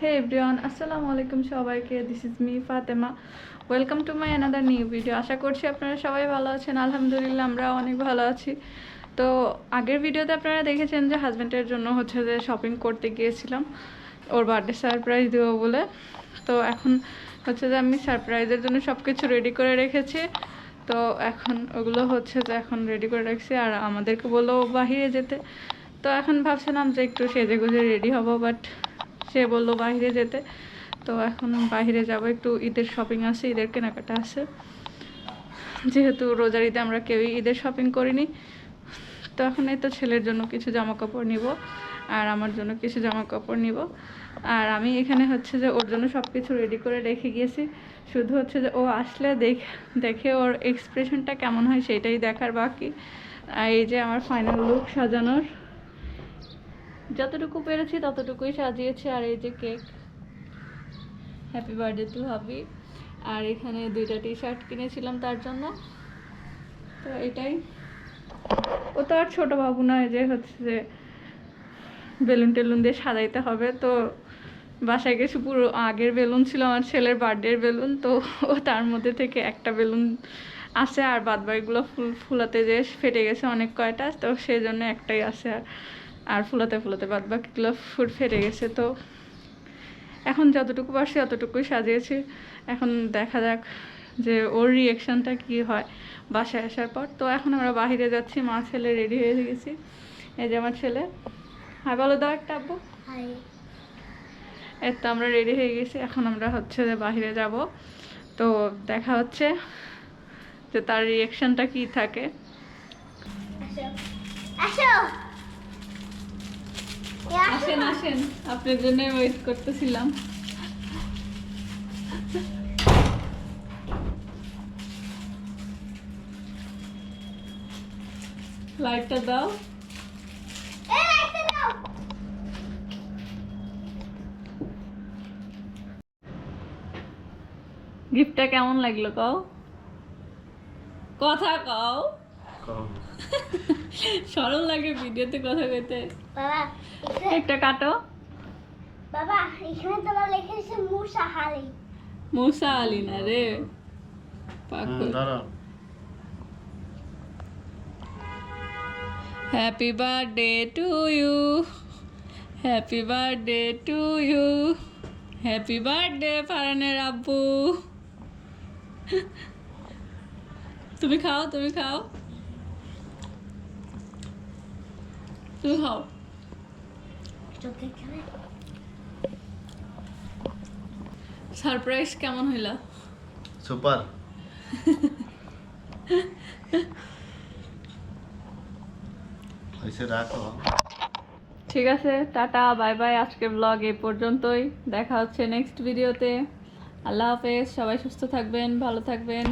হে everyone আসসালামু আলাইকুম সবাইকে this is me Fatema welcome to my another new video আশা করছি আপনারা সবাই ভালো আছেন। আলহামদুলিল্লাহ আমরা অনেক ভালো আছি। তো আগের ভিডিওতে আপনারা দেখেছেন যে হাজব্যান্ডের জন্য হচ্ছে যে শপিং করতে গিয়েছিলাম। ওর বার্থডে সারপ্রাইজ দেবো বলে। তো এখন হচ্ছে যে আমি সারপ্রাইজের জন্য সব কিছু রেডি করে রেখেছি। তো এখন ওগুলো হচ্ছে যে এখন রেডি করে রাখছি। আর আমাদেরকে বলল বাহিরে যেতে। তো এখন ভাবছিলাম যে একটু সেজে গুজে রেডি হব বাট সে বলল বাইরে যেতে। তো এখন বাইরে যাব। একটু ঈদের শপিং আছে, ঈদের কেনাকাটা আছে। যেহেতু রোজার ঈদে আমরা কেউই ঈদের শপিং করিনি, তো এখন এই তো ছেলের জন্য কিছু জামা কাপড় নিব আর আমার জন্য কিছু জামা কাপড় নিব। আর আমি এখানে হচ্ছে যে ওর জন্য সব কিছু রেডি করে রেখে গিয়েছি। শুধু হচ্ছে যে ও আসলে দেখ, দেখে ওর এক্সপ্রেশনটা কেমন হয় সেটাই দেখার বাকি। এই যে আমার ফাইনাল লুক সাজানোর যতটুকু পেরেছি ততটুকুই সাজিয়েছি আর এই যে কেক। হ্যাপি বার্থডে টু হাবি আর এখানে দুইটা টি শার্ট কিনেছিলাম তার জন্য। তো এটাই। ও তো আর ছোটো বাবু নয় যে হচ্ছে যে বেলুন টেলুন দিয়ে সাজাইতে হবে। তো বাসায় গেছে পুরো আগের বেলুন ছিল, আমার ছেলের বার্থডের বেলুন। তো ও তার মধ্যে থেকে একটা বেলুন আছে আর বাদ বাকিগুলো ফুল ফুলাতে যে ফেটে গেছে অনেক কয়টা। তো সেই জন্য একটাই আছে আর আর ফুলাতে ফুলাতে বাদ বাকিগুলো ফুট ফেটে গেছে তো এখন যতটুকু পারছি অতটুকুই সাজিয়েছি। এখন দেখা যাক যে ওর রিয়েকশনটা কি হয় বাসায় আসার পর। তো এখন আমরা বাইরে যাচ্ছি মা ছেলে রেডি হয়ে গেছি। এই যে আমার ছেলে। হ্যাঁ বলো দাও একটা আব্বু। হাই এই তো আমরা রেডি হয়ে গেছি এখন আমরা হচ্ছে যে বাইরে যাব। তো দেখা হচ্ছে যে তার রিয়েকশনটা কি থাকে। আসো। আসেন আসেন। আপনার জন্য ওয়েট করতেছিলাম। লাইটটা দাও। গিফটটা কেমন লাগল কও? কথা কও। সরল লাগে ভিডিওতে কথা কইতে। বাবা একটা কাটো। বাবা এখানে তোমার লেখা আছে মুসা হালি মৌসা আলী না রে। Happy birthday to you happy birthday to you happy birthday ফারানের আব্বু। তুমি খাও তুমি খাও। তুমি খাও সারপ্রাইজ কেমন হইলা? সুপার ঠিক আছে টাটা বাই বাই আজকের ব্লগ এই পর্যন্তই। দেখা হচ্ছে নেক্সট ভিডিওতে আল্লাহ হাফেজ সবাই সুস্থ থাকবেন ভালো থাকবেন।